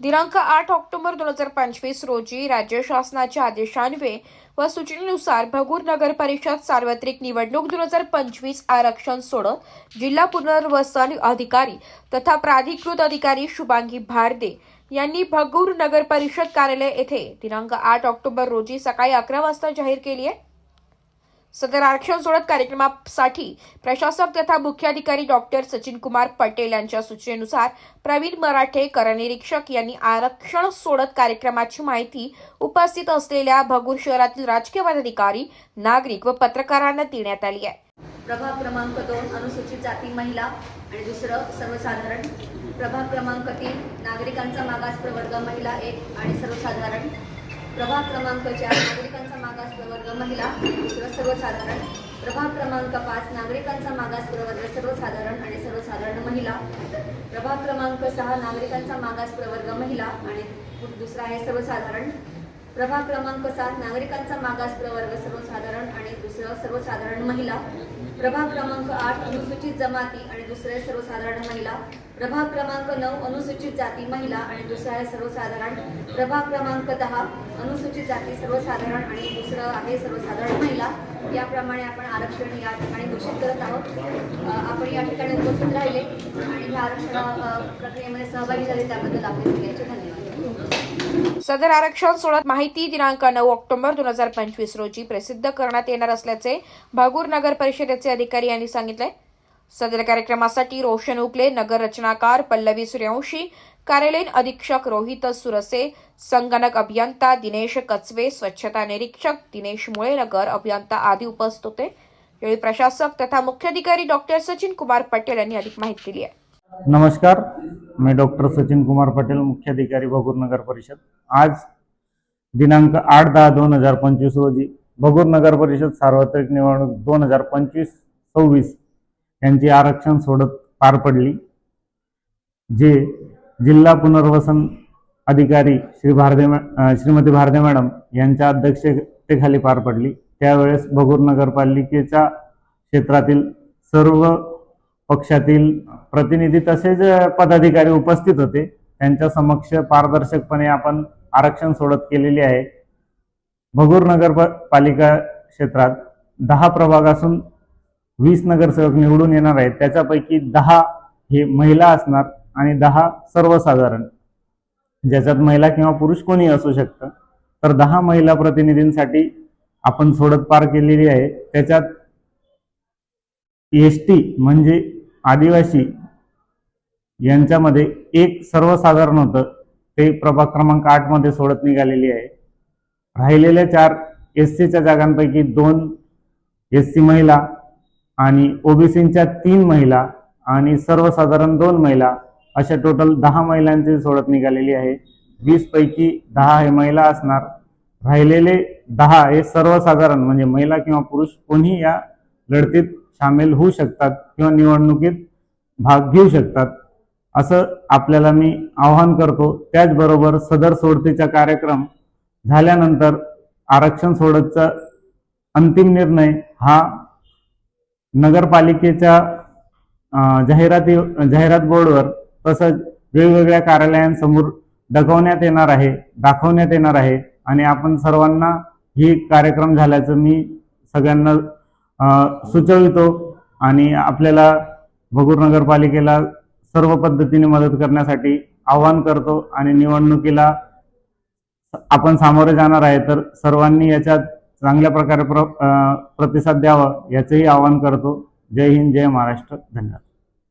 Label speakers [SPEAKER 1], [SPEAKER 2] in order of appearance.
[SPEAKER 1] दिनांक आठ ऑक्टोबर दोन हजार पंचवीस रोजी राज्य शासनाच्या आदेशान्वये व सूचनेनुसार भगूर नगर परिषद सार्वत्रिक निवडणूक दोन हजार पंचवीस आरक्षण सोडत जिल्हा पुनर्वसन अधिकारी तथा प्राधिकृत अधिकारी शुभांगी भारदे यांनी भगूर नगर परिषद कार्यालय येथे दिनांक आठ ऑक्टोबर रोजी सकाळी अकरा वाजता जाहीर केली आहे. सदर आरक्षण सोडत कार्यक्रमासाठी प्रशासक तथा मुख्याधिकारी डॉक्टर सचिन कुमार पटेल यांच्या सूचनेनुसार प्रवीण मराठे करनिरीक्षक यांनी आरक्षण सोडत कार्यक्रमाची माहिती उपस्थित असलेल्या भगूर शहरातील राजकीय पदाधिकारी नागरिक व पत्रकारांना देण्यात आली आहे.
[SPEAKER 2] प्रभाग क्रमांक दोन अनुसूचित जाती महिला आणि दुसरं सर्वसाधारण. प्रभाग क्रमांक तीन नागरिकांचा मागास प्रवर्ग महिला एक आणि सर्वसाधारण. प्रभाग क्रमांक चार नागरिकांचा मागास प्रवर्ग महिला किंवा सर्वसाधारण. प्रभाग क्रमांक पाच नागरिकांचा मागास प्रवर्ग सर्वसाधारण आणि सर्वसाधारण महिला. प्रभाग क्रमांक सहा नागरिकांचा मागास प्रवर्ग महिला आणि दुसरा आहे सर्वसाधारण. प्रभाग क्रमांक सात नागरिकांचा मागास प्रवर्ग सर्वसाधारण आणि दुसरं सर्वसाधारण महिला. प्रभाग क्रमांक आठ अनुसूचित जमाती आणि दुसरे सर्वसाधारण महिला. प्रभाग क्रमांक नऊ अनुसूचित जाती महिला आणि दुसरा आहे सर्वसाधारण. प्रभाग क्रमांक दहा अनुसूचित जाती सर्वसाधारण आणि दुसरं आहे सर्वसाधारण महिला. याप्रमाणे आपण आरक्षण या ठिकाणी घोषित करत आहोत. आपण या ठिकाणी उपस्थित राहिले आणि ह्या आरक्षण प्रक्रियेमध्ये सहभागी झाले त्याबद्दल आपले सगळ्यांचे धन्यवाद.
[SPEAKER 1] सदर आरक्षण सोडत माहिती दिनांक नऊ ऑक्टोबर दोन हजार पंचवीस रोजी प्रसिद्ध करण्यात येणार असल्याचे भागूर नगर परिषदेचे अधिकारी यांनी सांगितले. सदर कार्यक्रमासाठी रोशन उकले नगर रचनाकार पल्लवी सूर्यवंशी कार्यालयीन अधीक्षक रोहित सुरसे संगणक अभियंता दिनेश कचवे स्वच्छता निरीक्षक दिनेश मुळे नगर अभियंता आदी उपस्थित होते. यावेळी प्रशासक तथा मुख्याधिकारी डॉक्टर सचिन कुमार पटेल यांनी अधिक माहिती दिली आहे.
[SPEAKER 3] नमस्कार मी डॉक्टर सचिन कुमार पटेल मुख्याधिकारी भगूर नगर परिषद. आज दिनांक आठ दहा दोन हजार पंचवीस रोजी भगूर नगर परिषद सार्वत्रिक निवडणूक दोन हजार पंचवीस सव्वीस यांची आरक्षण सोडत पार पडली जे जिल्हा पुनर्वसन अधिकारी श्री भारदे श्रीमती भारदे मॅडम यांच्या अध्यक्षतेखाली पार पडली. त्यावेळेस भगूर नगरपालिकेच्या क्षेत्रातील सर्व पक्षातील प्रतिनिधी तसेच पदाधिकारी उपस्थित होते. त्यांच्या समक्ष पारदर्शकपणे आपण आरक्षण सोडत केलेली आहे. भगूर नगर पालिका क्षेत्रात दहा प्रभाग असून वीस नगरसेवक निवडून येणार आहेत. त्याच्यापैकी दहा हे महिला असणार आणि दहा सर्वसाधारण. ज्याच्यात महिला किंवा पुरुष कोणी असू शकतं. तर दहा महिला प्रतिनिधींसाठी आपण सोडत पार केलेली आहे. त्याच्यात एस टी म्हणजे आदिवासी यांच्यामध्ये एक सर्वसाधारण होतं. ते प्रभाग क्रमांक आठमध्ये सोडत निघालेली आहे. राहिलेल्या चार एस सीच्या जागांपैकी दोन एस सी महिला आणि ओबीसीच्या तीन महिला आणि सर्वसाधारण दोन महिला अशा टोटल दहा महिलांची सोडत निघालेली आहे. वीस पैकी दहा हे महिला असणार. राहिलेले दहा हे सर्वसाधारण म्हणजे महिला किंवा पुरुष कोणी या लढतीत सामील होऊ शकतात किंवा निवडणुकीत भाग घेऊ शकतात. असं आपल्याला मी आवाहन करतो. त्याचबरोबर सदर सोडतीचा कार्यक्रम झाल्यानंतर आरक्षण सोडतचा अंतिम निर्णय हा नगरपालिकेच्या जाहिराती जाहिरात बोर्डवर तसंच वेगवेगळ्या कार्यालयांसमोर दाखवण्यात येणार आहे दाखवण्यात येणार आहे आणि आपण सर्वांना ही कार्यक्रम झाल्याचं मी सगळ्यांना सुचवितो आणि आपल्याला भगूर नगरपालिकेला सर्व पद्धतीने मदत करण्यासाठी आवाहन करतो आणि निवडणुकीला आपण सामोरे जाणार आहे तर सर्वांनी याच्यात चांगल्या प्रकारे प्र प्रतिसाद द्यावा याचंही आवाहन करतो. जय हिंद जय महाराष्ट्र. धन्यवाद.